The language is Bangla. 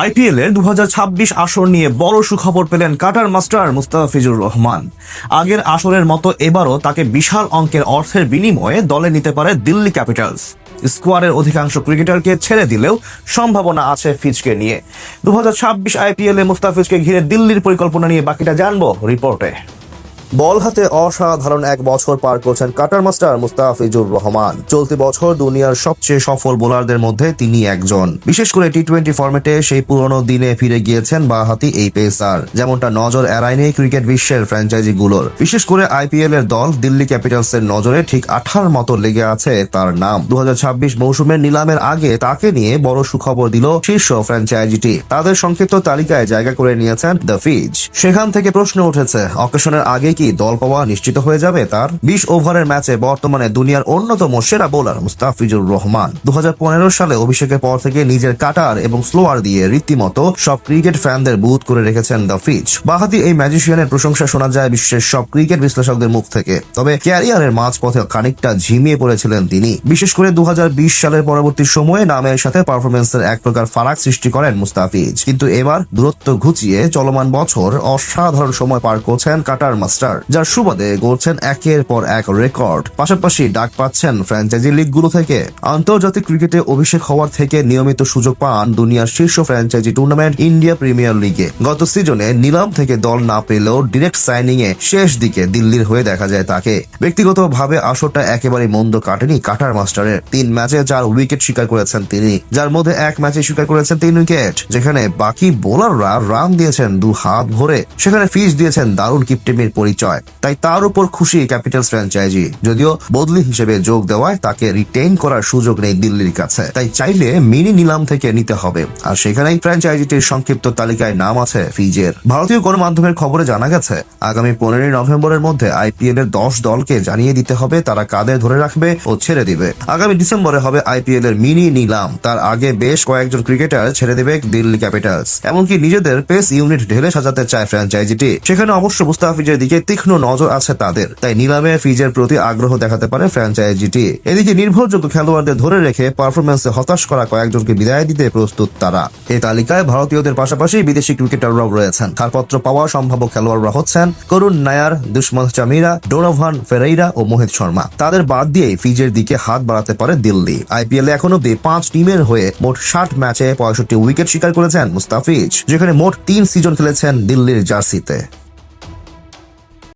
আইপিএল এর দু আসর নিয়ে বড় সুখবর পেলেন কাটার মাস্টার মুস্তাফিজুর রহমান। আগের আসরের মতো এবারও তাকে বিশাল অঙ্কের অর্থের বিনিময়ে দলে নিতে পারে দিল্লি ক্যাপিটালস। স্কোয়ারের অধিকাংশ ক্রিকেটারকে ছেড়ে দিলেও সম্ভাবনা আছে ফিজকে নিয়ে। দু হাজার ছাব্বিশ আইপিএল এ মুস্তাফিজকে ঘিরে দিল্লির পরিকল্পনা নিয়ে বাকিটা জানব রিপোর্টে। বল হাতে অসাধারণ এক বছর পার করছেন কাটার মাস্টার মুস্তাফিজুর রহমান। চলতি বছর দুনিয়ার সবচেয়ে সফল বোলারদের মধ্যে তিনি একজন। বিশেষ করে টি টোয়েন্টি ফর্মেটে সেই পুরনো দিনে ফিরে গিয়েছেন বাহাতি এই পেসার, যেমনটা নজর এড়ায়নি ক্রিকেট বিশ্বের ফ্র্যাঞ্চাইজি গুলোর বিশেষ করে আইপিএল এর দল দিল্লি ক্যাপিটালস এর নজরে ঠিক আঠার মতো লেগে আছে তার নাম। দু হাজার ছাব্বিশ মৌসুমের নিলামের আগে তাকে নিয়ে বড় সুখবর দিল শীর্ষ ফ্র্যাঞ্চাইজিটি। তাদের সংক্ষিপ্ত তালিকায় জায়গা করে নিয়েছেন দ্য ফিজ সেখান থেকে প্রশ্ন উঠেছে, অকেশনের আগে কি দল পাওয়া নিশ্চিত হয়ে যাবে তার? বিশ ওভারের ম্যাচে বর্তমানে দুনিয়ার অন্যতম সেরা বোলার মুস্তাফিজুর রহমান। দু সালে অভিষেকের পর থেকে নিজের কাটার এবং স্লোয়ার দিয়ে রীতিমতো সব ক্রিকেট ফ্যানদের বুথ করে রেখেছেন দ্য ফিচ বাহাতি এই ম্যাজিশিয়ানের প্রশংসা শোনা যায় বিশ্বের সব ক্রিকেট বিশ্লেষকদের মুখ থেকে। তবে ক্যারিয়ারের মাঝপথে খানিকটা ঝিমিয়ে পড়েছিলেন তিনি। বিশেষ করে দু হাজার বিশ সালের পরবর্তী সময়ে নামের সাথে পারফরমেন্সের এক প্রকার ফারাক সৃষ্টি করেন মুস্তাফিজ। কিন্তু এবার দূরত্ব ঘুচিয়ে চলমান বছর অসাধারণ সময় পার করছেন কাটার মাস্টার যার সুবাদে গড়ছেন একের পর এক রেকর্ড। পাশাপাশি ডাক পাচ্ছেন ফ্র্যাঞ্চাইজি লিগগুলো থেকে। আন্তর্জাতিক ক্রিকেটে অভিষেক হওয়ার থেকে নিয়মিত সুযোগ পান দুনিয়ার শীর্ষ ফ্র্যাঞ্চাইজি টুর্নামেন্ট ইন্ডিয়া প্রিমিয়ার লিগে। গত সিজনে নিলাম থেকে দল না পেলেও ডিরেক্ট সাইনিং এ শেষ দিকে দিল্লির হয়ে দেখা যায় তাকে। ব্যক্তিগতভাবে আসরটা একেবারে মন্দ কাটেনি কাটার মাস্টারের। তিন ম্যাচে চার উইকেট শিকার করেছেন তিনি। যার মধ্যে এক ম্যাচে শিকার করেছেন তিন উইকেট। যেখানে বাকি বোলাররা রান দিয়েছেন দু হাত ভরে। সেখানে ফিস দিয়েছেন দারুণ কিপটেমির পরিচয়। তাই তার উপর খুশি ক্যাপিটালস ফ্র্যাঞ্চাইজি। যদিও বদলি হিসেবে যোগ দেওয়ায় তাকে রিটেইন করার সুযোগ নেই দিল্লির কাছে। তাই চাইলে মিনি নিলাম থেকে নিতে হবে। আর সেখানেই ফ্র্যাঞ্চাইজিটির সংক্ষিপ্ত তালিকায় নাম আছে ফিজের। ভারতীয় গণমাধ্যমের খবরে জানা গেছে, আগামী পনেরোই নভেম্বরের মধ্যে আইপিএল এর দশ দলকে জানিয়ে দিতে হবে, তারা কাদের ধরে রাখবে ও ছেড়ে দিবে। আগামী ডিসেম্বরে হবে আইপিএল এর মিনি নিলাম। তার আগে বেশ কয়েকজন ক্রিকেটার ছেড়ে দেবে দিল্লি ক্যাপিটালস। এমনকি নিজেদের পেস ইউনিট ঢেলে সাজাতে চায় ফ্র্যাঞ্চাইজিটি। সেখানে অবশ্য মুস্তাফিজের দিকে তীক্ষ্ণ নজর আছে তাদের। তাই নিলামে ফিজের প্রতি আগ্রহ দেখাতে পারে ফ্র্যাঞ্চাইজিটি। এদিকে নির্ভরযোগ্য খেলোয়াড়দের ধরে রেখে পারফরমেন্সে হতাশ করা কয়েকজনকে বিদায় দিতে প্রস্তুত তারা। এই তালিকায় ভারতীয়দের পাশাপাশি বিদেশি ক্রিকেটাররাও রয়েছেন। ছাড়পত্র পাওয়া সম্ভাব্য খেলোয়াড়রা হচ্ছেন করুণ নায়ার দুষ্মন্ত চামিরা, ডোনোভান ফেরাইরা ও মোহিত শর্মা। তাদের বাদ দিয়ে ফিজের দিকে হাত বাড়াতে পারে দিল্লি। আইপিএল এখন অব্দি পাঁচ টিমের হয়ে মোট ষাট ম্যাচে পঁয়ষট্টি উইকেট শিকার করেছেন মুস্তাফিজ, যেখানে মোট তিন সিজন খেলেছেন দিল্লির জার্সিতে।